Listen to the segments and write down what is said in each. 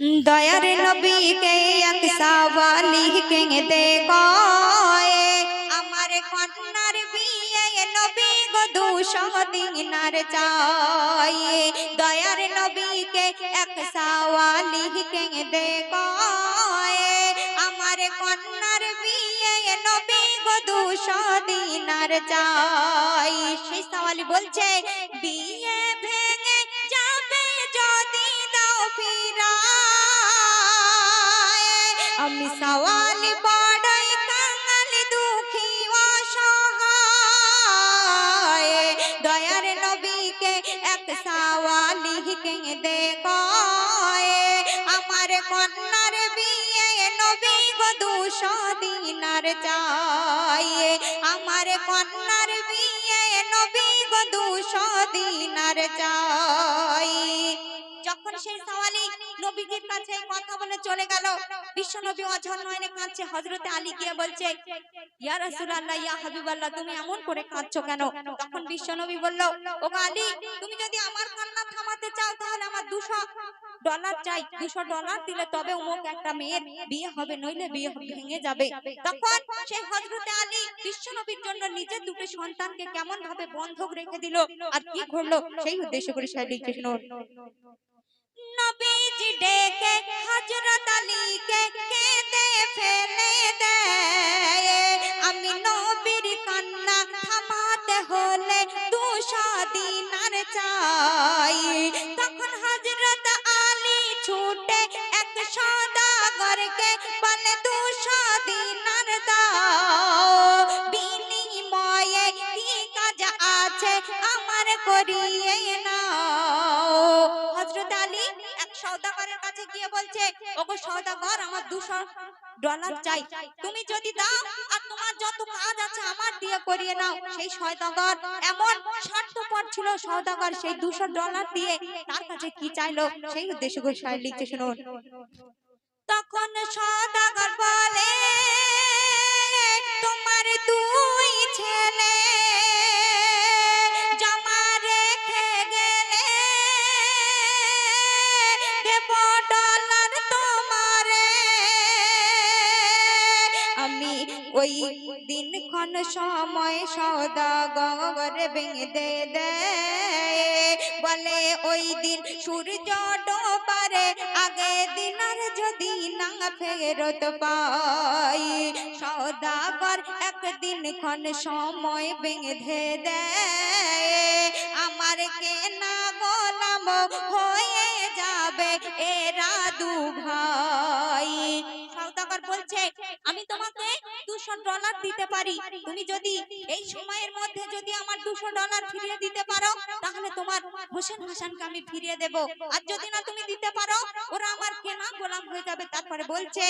দয়ার নবীকে এক সাওয়ালিকে দেখয় আমার কন্যার বিয়ে নবী গো দুশো দিনার চাই দয়ার নবীকে এক সাওয়ালিকে দেখয় আমার কন্যার বিয়ে নবী গো দুশো দিনার চাই। সেই সাওয়ালি বলছে, বিয়ে আমি সওয়ালি বড়ই কাঙাল দুঃখী অসহায়। দয়ার নবীকে এক সওয়ালি কে দেখয়। আমার কন্যার বিয়ে নবী গো দুশো দিনার চাই। আমার কন্যার বিয়ে নবী গো দুশো দিনার চাই। যখন সেই নবীজির কাছে কথা বলে চলে গেল। কাঁদছে। আলী গিয়ে বলছে, ইয়া ইয়া তুমি এমন করে কাঁদছো কেন? তখন ও আলী, তুমি যদি আমার কান্না থামাতে চাও, তাহলে আমার 200 ডলার চাই। 200 ডলার দিলে তবে অমুক একটা মেয়ের বিয়ে হবে, নইলে বিয়ে ভেঙে যাবে। তখন আলী বিশ্ব নবীর জন্য নিজের দুটো সন্তানকে কেমন ভাবে বন্ধক রেখে দিল আর কি ঘটলো সেই উদ্দেশ্য করে সাহেব শুনুন। নবীজি ডেকে হযরত আলীকে কেঁদে আমি নবীর কান্না থামাতে হলে দুশো দিনার তখন হযরত আলী ছুটে এক সদাগরকে বলে দুশো দিনার দাও। বিনিময়ে আছে আমার করিয়ে আমার 200 ডলার চাই। তুমি যদি দাও, আর তোমার যত কাজ আছে আমার দিয়ে করিয়ে নাও। সেই এমন স্বার্থপর ছিল সেই 200 ডলার দিয়ে তার কাছে কি চাইলো? সেই উদ্দেশ্য করে শুনুন। তখন সদাগর বলে, তোমার দুই ওই দিনক্ষণ সময় সদাগর বেঁধে দেয়। বলে ওই দিন সূর্য ডোবারে, আগে দিনার যদি না ফেরত পাই। সদাগর একদিন ক্ষণ সময় বেঁধে দেয়। আমার কেনা গোলাম হয়ে যাবে এরা দু ভাই। সওদাগর বলছে, আমি তোমাকে দুশো ডলার দিতে পারি। তুমি যদি এই সময়ের মধ্যে যদি আমার দুশো ডলার ফিরিয়ে দিতে পারো, তাহলে তোমার হোসেন হাসানকে আমি ফিরিয়ে দেব। আর যদি না তুমি দিতে পারো, ওরা আমার কেনা গোলাম হয়ে যাবে। তারপরে বলছে,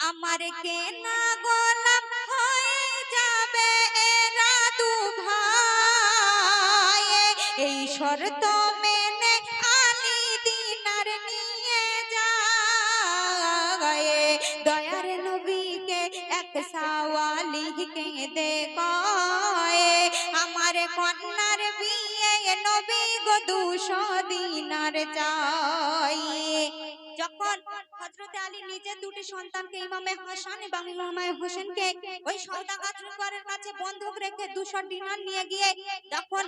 আমার কেনা গোলাম হয়ে যাবে এরা দু ভাই এই শর্ত এক সাওয়ালিকে দেখয় আমার কন্যার বিয়ে নবী গো দুশো দিনার চাই। যখন হযরতে আলী নিজের দুটি সন্তানকে ইমামে হাসান এবং ইমামে হোসেনকে ওই সওদাগরের কাছে বন্ধক রেখে 200 দিনার নিয়ে গিয়ে যখন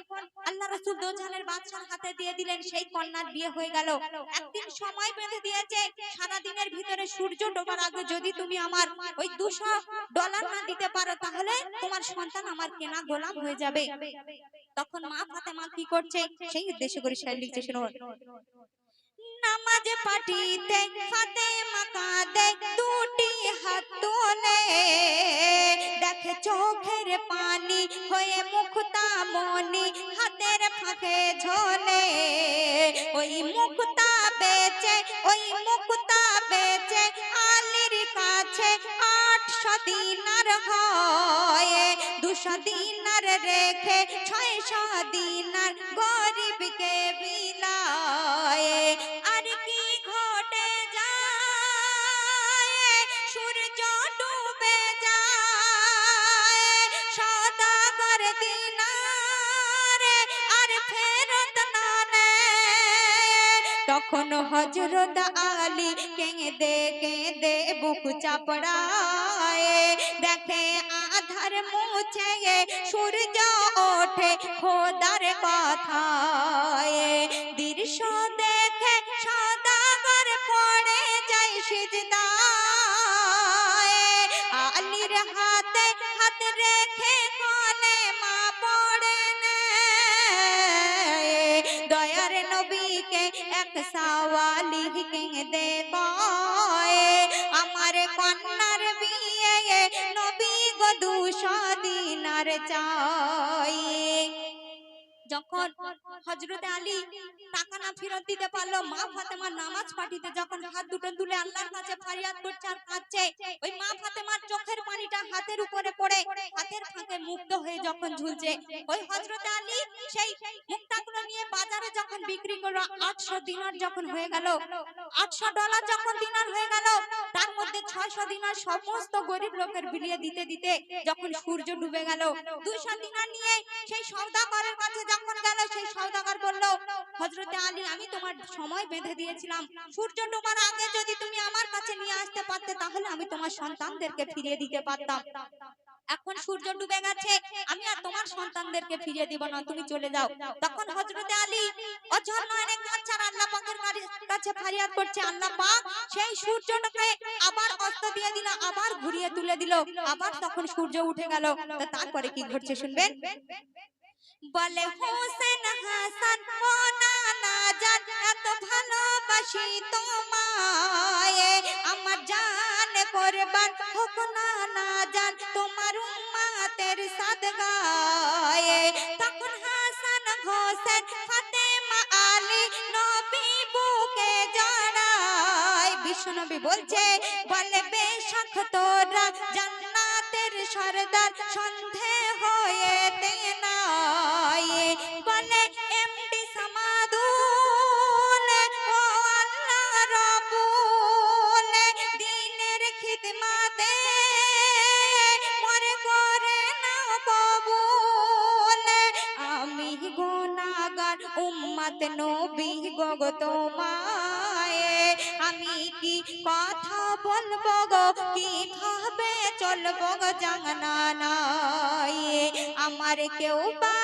আল্লাহ রাসূল দোজানের বাদশার হাতে দিয়ে দিলেন, সেই কন্যার বিয়ে হয়ে গেল। একদিন সময় বেঁধে দিয়েছে সারা দিনের ভিতরে সূর্য ডোবার আগে যদি তুমি আমার ওই 200 ডলার না দিতে পারো, তাহলে তোমার সন্তান আমার কেনা গোলাম হয়ে যাবে। তখন মা ফাতেমা কি করছে? সেই উদ্দেশ্য করে লিখছে, শুনুন। নামাজ পাঠিতে ফাতেমা কাঁদে, দুটি হাত তোলে। দেখে চোখের পানি হয়ে মুখতা মনি হাতের ফাঁকে ঝোলে। ওই মুখতা বেচে, ওই মুখতা বেচে আলির কাছে আটশো দিনার হয়। দুশো দিনার রেখে ছয়শো দিনার গরিবকে বিলায় ফেরত না তখন হজরত আলী কেঁদে কেঁদে বুক চাপড়ায়। দেখে আধার মুছে সূর্য ওঠে খোদার কথায়। দৃশ্য দেখে সদাগর পড়ে যায় সিজদায়। আলীর হাতে হাত রেখে সাওয়ালি কেঁদে কয় আমার কন্যার বিয়ে নবী গো দুশো দিনার চাই যখন হজরতে আলী টাকা না ফেরত দিতে পারল মা ফাতেমার নামাজ পাঠিতে যখন হাত দুটো তুলে আল্লাহর কাছে ফারিয়াদ করছে আর কাঁদছে ওই মা ফাতেমার চোখের পানিটা হাতের উপরে পড়ে হাতের ফাঁকে মুক্ত হয়ে যখন ঝুলছে ওই হজরতে আলী সেই মুক্তাগুলো নিয়ে বাজারে যখন বিক্রি করল আটশো দিনার যখন হয়ে গেল আটশো ডলার যখন দিনার হয়ে গেল তার মধ্যে ছয়শো দিনার সমস্ত গরিব লোকের বিলিয়ে দিতে দিতে যখন সূর্য ডুবে গেল দুইশো দিনার নিয়ে সেই সৌদাগরের কাছে যখন গেল, সেই সৌদাগর বলল হজরতে আলী, আমি তোমার সময় বেঁধে দিয়েছিলাম। সূর্য ডোবার আগে যদি তুমি আমার কাছে নিয়ে আসতে পারতে, তাহলে আমি তোমার সন্তানদেরকে ফিরিয়ে দিতে পারতাম। এখন সূর্য ডুবে গেছে, আমি আর তোমার সন্তানদেরকে ফিরিয়ে দিব না, তুমি চলে যাও। তখন হজরতে আলী কাঁচার আল্লাহ পাকের কাছে ফারিয়াদ করছে আল্লাহ পাক সেই আবার অস্ত দিয়ে দিল, আবার ঘুরিয়ে তুলে দিল। আবার তখন সূর্য উঠে গেল। তারপরে কি ঘটছে শুনবেন? বলে, হোসেন হাসান, ও নানা জান, এত ভালোবাসি তোমায়। আমার জান কোরবান হোক নানা জান, তোমার উম্মাতের সাদগায়। তখন হাসান, হোসেন, ফাতেমা আলী নবী বুকে জড়ায়। বিশ্বনবী বলছে, বলে বেশক তোরা জান্নাতের সরদার, সন্ধে হয়ে তেনায় বলে, এমডি সামাদুল, ও আল্লাহ রবুল, দিনের খিদমাতে মরে করে না কবুল। আমি গুনাহগার উম্মত আমি কি কথা বলব গো? চলবো গো জানা নাই। আমার কেউ বা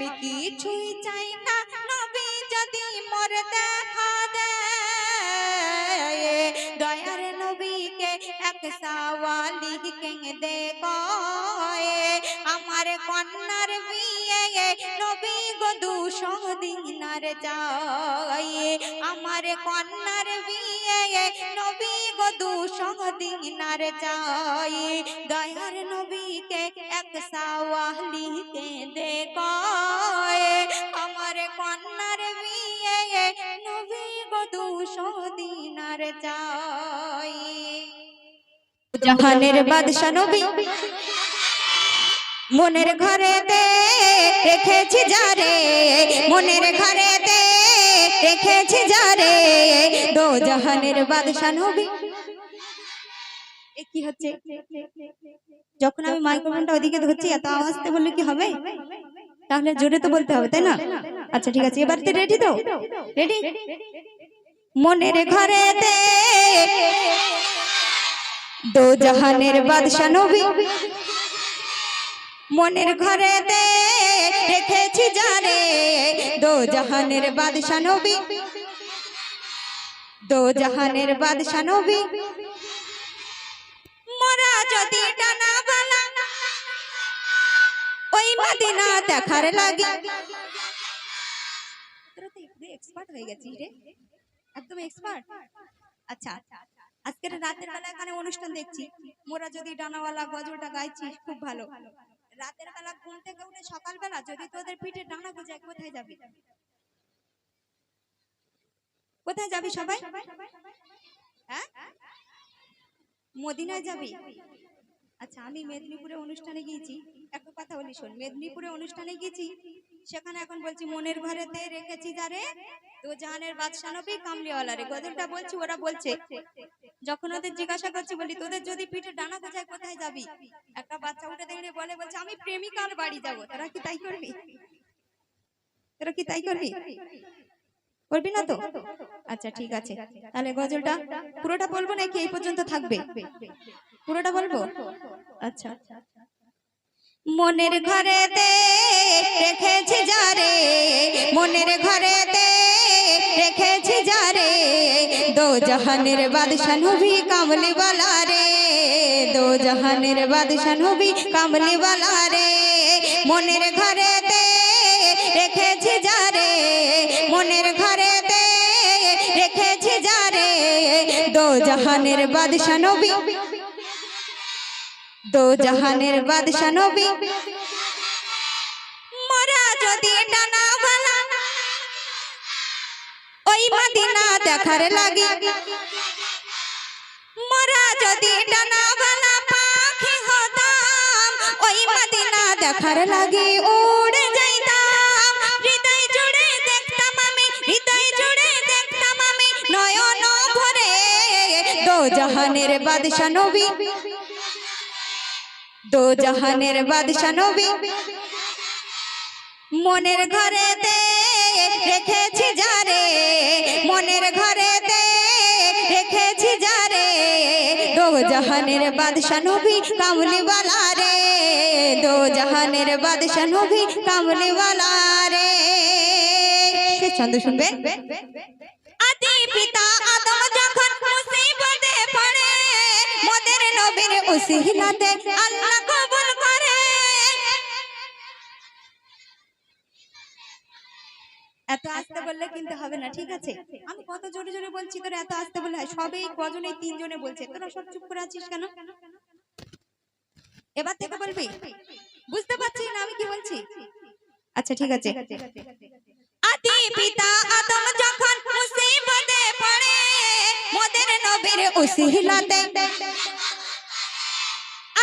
আমি কিছুই চাই না, নবী যদি মোর দেখা দেয়। দয়ার নবীকে এক সাওয়ালি কেঁদে কয়, আমার কন্যার বিয়ে নবী গো দুশো দিনার চাই আমার কন্যার বিয়ে নবী দুশো দিনার চাই দয়ার নবীকে এক কয়, আমার কন্যার বিয়ে নবী চাই জাহানের বাদশা নবী মনের ঘরেতে রেখেছি যারে, মনের ঘরেতে রেখেছি যারে, দো জাহানের বাদশা নবী কি হচ্ছে। যখন আমি মাইক্রোফোনটা ওদিকে ধরছি এত আওয়াজতে বললে কি হবে? তাহলে জোরে তো বলতে হবে তাই না? আচ্ছা ঠিক আছে এবার তো? রেডি তো? রেডি মনের ঘরেতে দো জাহানের বাদশা নবী। মনের ঘরেতে রেখেছি যারে দো জাহানের বাদশা নবী। দো জাহানের বাদশা নবী। আচ্ছা রাতের বেলা এখানে অনুষ্ঠান দেখছি। মোরা যদি ডানাওয়ালা গজলটা গাইছিস, খুব ভালো। রাতের বেলা ঘুম থেকে উঠে সকালবেলা যদি তোদের পিঠে ডানা গুজায় কোথায় যাবি? কোথায় যাবি সবাই? হ্যাঁ? মদিনায় যাবি? আচ্ছা আমি মেদিনীপুরে অনুষ্ঠানে গিয়েছি। একটা কথা বলি শোন, মেদিনীপুরে অনুষ্ঠানে গিয়েছি, সেখানে এখন বলছি মনের ঘরেতে রেখেছি যারে তো জাহানের বাদশা নবী কামলিওয়ালা রে। গজলটা বলছি, ওরা বলছে। যখন ওদের জিজ্ঞাসা করছি, বলি, তোদের যদি পিঠে ডানা কোথায় কোথায় যাবি? একটা বাচ্চা উঠে দেখে বলে, বলছে, আমি প্রেমিকার বাড়ি যাব। তোরা কি তাই করবি? তোরা কি তাই করবি? করবি না তো? আচ্ছা ঠিক আছে। তাহলে গজলটা পুরোটা বলব নাকি এই পর্যন্ত থাকবে? পুরোটা বলব? আচ্ছা। মনের ঘরেতে রেখেছি যারে মনের ঘরেতে রেখেছি যারে দো জাহানের বাদশা নবী কামলি বালা রে। দো জাহানের বাদশা নবী কামলি বালা রে। মনের ঘরেতে রেখেছি যারে মনের ঘরেতে জাহানের বাদশা নবী। দো জাহানের বাদশা নবী। মরা যদি ডানা বালা, ওই মদিনা দেখার লাগি। মরা যদি ডানা বালা, পাখি হতাম, ওই মদিনা দেখার লাগি। উড়ে জাহানের বাদশা নবী। দো জাহানের বাদশা নবী। মনের ঘরেতে রেখেছি যারে, মনের ঘরেতে রেখেছি যারে। দো জাহানের বাদশা নবী কামলি বালা রে। দো জাহানের বাদশা নবী কামলি বালা রে ছন্দ শুনবেন নবীর আল্লাহ কবুল করে। এত আস্তে বললে কিন্তু হবে না, ঠিক আছে? আমি কত জোরে জোরে বলছি তোরা, এত আস্তে বললে সবেই কজনে তিনজনে বলছে? তোরা সব চুপ করে আছিস কেন? এবার থেকে বলবি? বুঝতে পারছিস না, আমি কি বলছি? আচ্ছা ঠিক আছে। আদি পিতা আদম যখন মুসিবতে পড়ে, মোদের নবীর উসিলাতে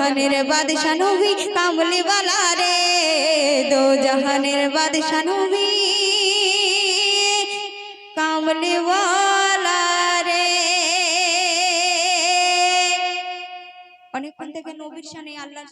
জাহানের বাদশা নবী কামলি ওয়ালা রে। দো জাহানের বাদশা নবী কামলি রে। অনেকক্ষণ থেকে নবীর সামনে আল্লাহ